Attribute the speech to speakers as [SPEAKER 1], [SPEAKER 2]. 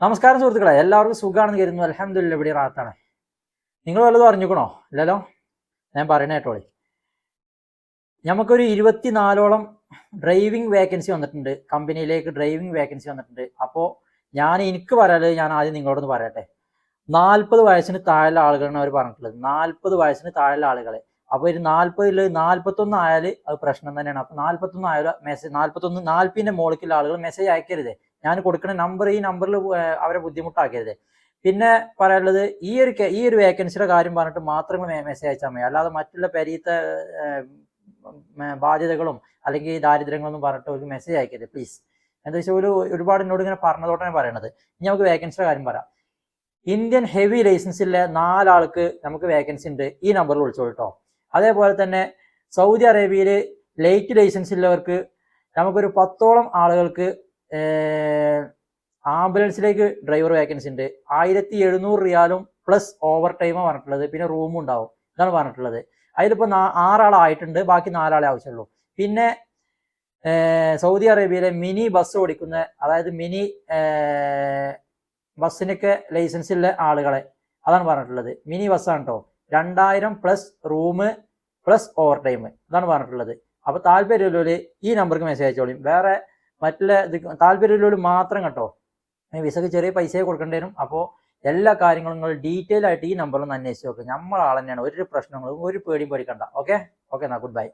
[SPEAKER 1] നമസ്കാരം സുഹൃത്തുക്കളെ എല്ലാവർക്കും സുഖമാണെന്ന് കരുതുന്നു. അലഹമില്ല ഇവിടെ റാത്താണ്. നിങ്ങൾ വല്ലതും അറിഞ്ഞിക്കണോ? ഇല്ലല്ലോ? ഞാൻ പറയണ കേട്ടോളി. നമുക്കൊരു ഇരുപത്തിനാലോളം ഡ്രൈവിംഗ് വേക്കൻസി വന്നിട്ടുണ്ട്. കമ്പനിയിലേക്ക് ഡ്രൈവിംഗ് വേക്കൻസി വന്നിട്ടുണ്ട്. അപ്പോൾ ഞാൻ എനിക്ക് പറയാനുള്ളത് ഞാൻ ആദ്യം നിങ്ങളോടൊന്ന് പറയട്ടെ. നാൽപ്പത് വയസ്സിന് താഴെയുള്ള ആളുകളാണ് അവർ പറഞ്ഞിട്ടുള്ളത്. നാൽപ്പത് വയസ്സിന് താഴെയുള്ള ആളുകളെ. അപ്പോൾ ഒരു നാൽപ്പതിൽ നാൽപ്പത്തൊന്ന് ആയാൽ അത് പ്രശ്നം തന്നെയാണ്. അപ്പോൾ നാൽപ്പത്തൊന്ന് ആയാലും മെസ്സേജ് നാൽപ്പത്തൊന്ന് നാൽപ്പതിന്റെ മുകളിലുള്ള ആളുകൾ മെസ്സേജ് അയക്കരുത്. ഞാൻ കൊടുക്കുന്ന നമ്പർ ഈ നമ്പറിൽ അവരെ ബുദ്ധിമുട്ടാക്കരുത്. പിന്നെ പറയാനുള്ളത് ഈ ഒരു ഈ ഒരു വേക്കൻസിയുടെ കാര്യം പറഞ്ഞിട്ട് മാത്രമേ മെസ്സേജ് അയച്ചാൽ മതി. അല്ലാതെ മറ്റുള്ള പെരീത്തെ ബാധ്യതകളും അല്ലെങ്കിൽ ദാരിദ്ര്യങ്ങളൊന്നും പറഞ്ഞിട്ട് ഒരു മെസ്സേജ് അയക്കരുത് പ്ലീസ് എന്താ വെച്ചാൽ ഒരു ഒരുപാട് എന്നോട് ഇങ്ങനെ പറഞ്ഞതോട്ടാണ് പറയണത്. ഇനി നമുക്ക് വേക്കൻസിയുടെ കാര്യം പറയാം. ഇന്ത്യൻ ഹെവി ലൈസൻസിലെ നാലാൾക്ക് നമുക്ക് വേക്കൻസി ഉണ്ട്. ഈ നമ്പറിൽ വിളിച്ചോളൂ കേട്ടോ അതേപോലെ തന്നെ സൗദി അറേബ്യയിൽ ലൈറ്റ് ലൈസൻസ് ഉള്ളവർക്ക് നമുക്കൊരു പത്തോളം ആളുകൾക്ക് ആംബുലൻസിലേക്ക് ഡ്രൈവർ വേക്കൻസി ഉണ്ട്. ആയിരത്തി എഴുന്നൂറ് റിയാലും പ്ലസ് ഓവർ ടൈമാണ് പറഞ്ഞിട്ടുള്ളത്. പിന്നെ റൂമും ഉണ്ടാവും. ഇതാണ് പറഞ്ഞിട്ടുള്ളത്. അതിലിപ്പോൾ ആറാളായിട്ടുണ്ട്. ബാക്കി നാലാളെ ആവശ്യമുള്ളൂ. പിന്നെ സൗദി അറേബ്യയിലെ മിനി ബസ് ഓടിക്കുന്ന അതായത് മിനി ബസ്സിനൊക്കെ ലൈസൻസ് ഉള്ള ആളുകളെ അതാണ് പറഞ്ഞിട്ടുള്ളത്. മിനി ബസ്സാണ് കേട്ടോ രണ്ടായിരം plus room plus over time ഇതാണ് പറഞ്ഞിട്ടുള്ളത്. അപ്പോൾ താല്പര്യമുള്ളവർ ഈ നമ്പർക്ക് മെസ്സേജ് അയച്ചോളിയും വേറെ മറ്റുള്ള ഇത് താല്പര്യമുള്ളവർ മാത്രം കേട്ടോ. വിസക്ക് ചെറിയ പൈസയെ കൊടുക്കേണ്ടി വരും. അപ്പോൾ എല്ലാ കാര്യങ്ങളും നിങ്ങൾ ഡീറ്റെയിൽ ആയിട്ട് ഈ നമ്പറിൽ ഒന്ന് അന്വേഷിച്ച് നോക്കുക നമ്മളാൾ തന്നെയാണ്. ഒരു പ്രശ്നങ്ങളും ഒരു പേടിയും പേടിക്കണ്ട. ഓക്കെ ഓക്കെ എന്നാൽ ഗുഡ് ബൈ